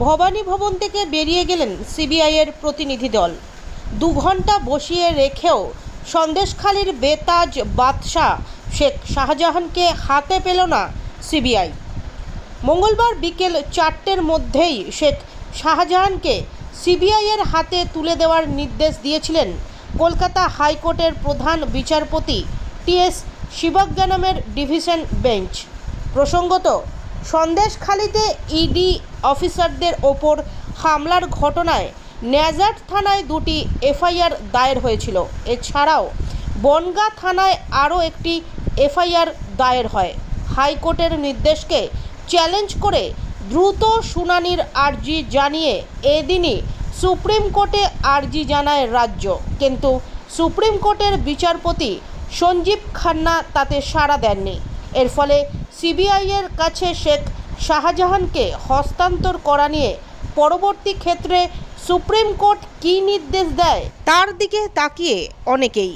ভবানী ভবন থেকে বেরিয়ে গেলেন সিবিআইয়ের প্রতিনিধি দল। দু ঘণ্টা বসিয়ে রেখেও সন্দেশখালীর বেতাজ বাদশাহ শেখ শাহজাহানকে হাতে পেল না সিবিআই। মঙ্গলবার বিকেল চারটের মধ্যেই শেখ শাহজাহানকে সিবিআইয়ের হাতে তুলে দেওয়ার নির্দেশ দিয়েছিলেন কলকাতা হাইকোর্টের প্রধান বিচারপতি টিএস শিবজ্ঞানমের ডিভিশন বেঞ্চ। প্রসঙ্গত সন্দেশখালিতে ইডি অফিসারদের ওপর হামলার ঘটনায় ন্যাজাট থানায় দুটি এফআইআর দায়ের হয়েছিল। এছাড়াও বনগাঁ থানায় আরও একটি এফআইআর দায়ের হয়। হাইকোর্টের নির্দেশকে চ্যালেঞ্জ করে দ্রুত শুনানির আর্জি জানিয়ে এদিনই সুপ্রিম কোর্টে আর্জি জানায় রাজ্য। কিন্তু সুপ্রিম কোর্টের বিচারপতি সঞ্জীব খান্না তাতে সাড়া দেননি। এর ফলে সিবিআইয়ের কাছে শেখ শাহজাহানকে হস্তান্তর করা নিয়ে পরবর্তী ক্ষেত্রে সুপ্রিম কোর্ট কী নির্দেশ দেয়, তার দিকে তাকিয়ে অনেকেই।